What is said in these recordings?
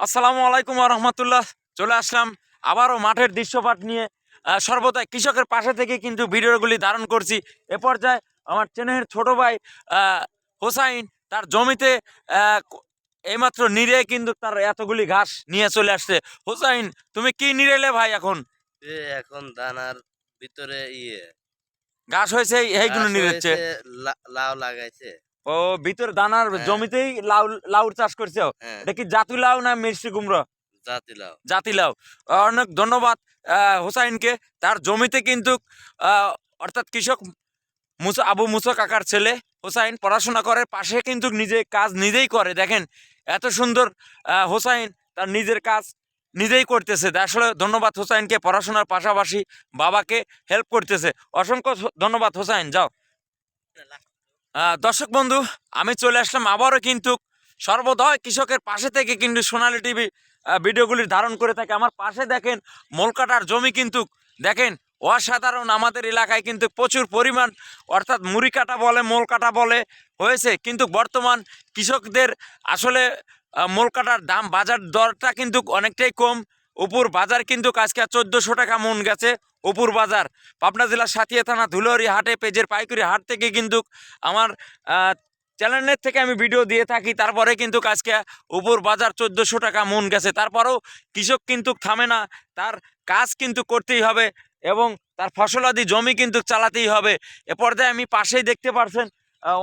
আসসালামু আলাইকুম রহমতুল্লাহ। চলে আসলাম আবারও মাঠের দৃশ্যপাট নিয়ে। সর্বদা কৃষকের পাশে থেকে কিন্তু ভিডিওগুলি ধারণ করছি। এ পর্যায়ে আমার চেনের ছোট ভাই হোসাইন তার জমিতে এইমাত্র নিরে কিন্তু তার এতগুলি ঘাস নিয়ে চলে আসছে। হোসাইন তুমি কি নিরেলে ভাই এখন? এখন দানার ভিতরে ইয়ে। ঘাস হয়েছে এইগুলো ঘাস নিরেচ্ছে হয়েছে, লা- লাউ লাগাইছে। ও ভিতরে দানার হ্যাঁ। জমিতেই লাউ লাউর চাষ করছে হ্যাঁ। এটা কি জাতু লাউ না মিষ্টি কুমড়ো? জাতি লাউ। জাতি লাউ। অনেক ধন্যবাদ হোসাইনকে। তার জমিতে কিন্তু অর্থাৎ কৃষক মুসা আবু মুসা কাকার ছেলে হোসাইন পড়াশোনা করে পাশে কিন্তু নিজে কাজ নিজেই করে। দেখেন এত সুন্দর আহ, হোসাইন তার নিজের কাজ নিজেই করতেছে। আসলে ধন্যবাদ হোসাইনকে পড়াশোনার পাশাপাশি বাবাকে হেল্প করতেছে। অসংখ্য ধন্যবাদ হোসাইন যাও। দর্শক বন্ধু, আমি চলে আসলাম আবারও কিন্তু সর্বদয় কৃষকের পাশে থেকে কিন্তু সোনালি টিভি ভিডিওগুলি ধারণ করে থাকে। আমার পাশে দেখেন মোলকাটার জমি কিন্তু, দেখেন অসাধারণ আমাদের এলাকায় কিন্তু প্রচুর পরিমাণ, অর্থাৎ মুড়ি কাটা বলে মোল কাটা বলে হয়েছে। কিন্তু বর্তমান কৃষকদের আসলে মোল কাটার দাম, বাজার দরটা কিন্তু অনেকটাই কম। উপর বাজার কিন্তু আজকে চোদ্দোশো টাকা মন গেছে, উপর বাজার। পাবনা জেলার সাথিয়া থানা ধুলোরি হাটে পেজের পাইকারি হাট থেকে কিন্তু আমার চ্যানেলের থেকে আমি ভিডিও দিয়ে থাকি, তারপরে কিন্তু আজকে উপর বাজার চোদ্দোশো টাকা মন গেছে। তারপরেও কৃষক কিন্তু থামে না, তার কাজ কিন্তু করতেই হবে এবং তার ফসলাদি জমি কিন্তু চালাতেই হবে। এ পর্যায়ে আমি পাশেই দেখতে পারছেন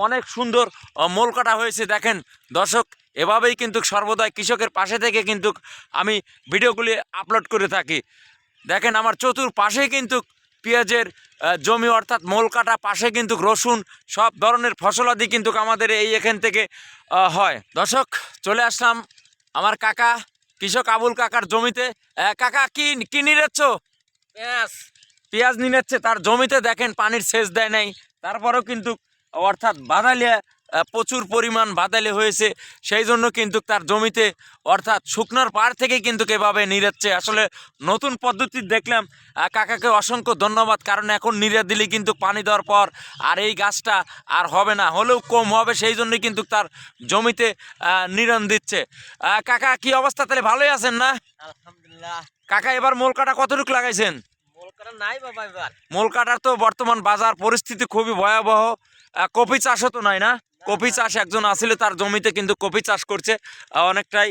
অনেক সুন্দর মোল কাটা হয়েছে, দেখেন। দর্শক এভাবেই কিন্তু সর্বদাই কৃষকের পাশে থেকে কিন্তু আমি ভিডিওগুলি আপলোড করে থাকি। দেখেন আমার চতুর পাশেই কিন্তু পেঁয়াজের জমি অর্থাৎ মোল কাটা পাশে কিন্তু রসুন সব ধরনের ফসলাদি কিন্তু আমাদের এই এখান থেকে হয়। দর্শক চলে আসলাম আমার কাকা কৃষক আবুল কাকার জমিতে। কাকা কি কি নিরেচ্ছ? পেঁয়াজ। পেঁয়াজ নিনেচ্ছে তার জমিতে দেখেন পানির সেচ দেয় নাই। তারপরেও কিন্তু অর্থাৎ বাদালিয়া প্রচুর পরিমাণ বাদালি হয়েছে। সেই জন্য কিন্তু তার জমিতে অর্থাৎ শুকনোর পার থেকে কিন্তু এভাবে নিরাচ্ছে আসলে নতুন পদ্ধতি দেখলাম কাকাকে অসংখ্য ধন্যবাদ কারণ এখন নিরে দিলে কিন্তু পানি দেওয়ার পর আর এই গাছটা আর হবে না হলেও কম হবে। সেই জন্যই কিন্তু তার জমিতে নিরন দিচ্ছে। কাকা কি অবস্থা? তাহলে ভালোই আছেন না? আলহামদুলিল্লাহ। কাকা এবার মোল কাটা কতটুকু লাগাইছেন? মোল নাই বাবা এবার। মোল কাটার তো বর্তমান বাজার পরিস্থিতি খুবই ভয়াবহ। কপি চাষও তো নাই না? কপি চাষ একজন আসলে তার জমিতে কিন্তু কপি চাষ করছে। অনেকটাই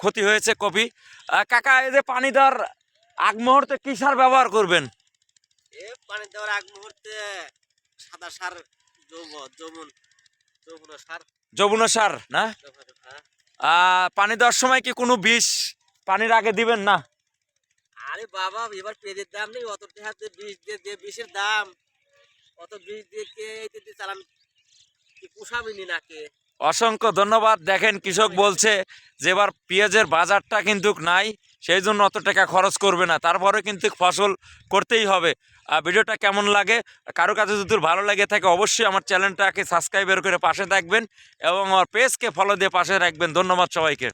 ক্ষতি হয়েছে কপি। কাকা এই যে পানি দেওয়ার আগ মুহূর্তে কি সার ব্যবহার করবেন? এ পানি দেওয়ার আগ মুহূর্তে সাদা সার যৌবন সার। যমুনা সার না? হ্যাঁ। পানি দেওয়ার সময় কি কোনো বিষ পানির আগে দিবেন না? আরে বাবা এবার পেঁয়াজের দাম নেই অত হাতে বিষ দিয়ে দিয়ে বিষের দাম। অত বিষ দিয়ে কে চালান অসংখ্য ধন্যবাদ। দেখেন, কৃষক বলছে যে এবার পেঁয়াজের বাজারটা কিন্তু নাই সেই জন্য অত টাকা খরচ করবে না। তারপরে কিন্তু ফসল করতেই হবে। আর ভিডিওটা কেমন লাগে? কারও কাছে যদি ভালো লাগে থাকে, অবশ্যই আমার চ্যানেলটাকে সাবস্ক্রাইবের করে পাশে থাকবেন এবং আমার পেজকে ফলো দিয়ে পাশে রাখবেন। ধন্যবাদ সবাইকে।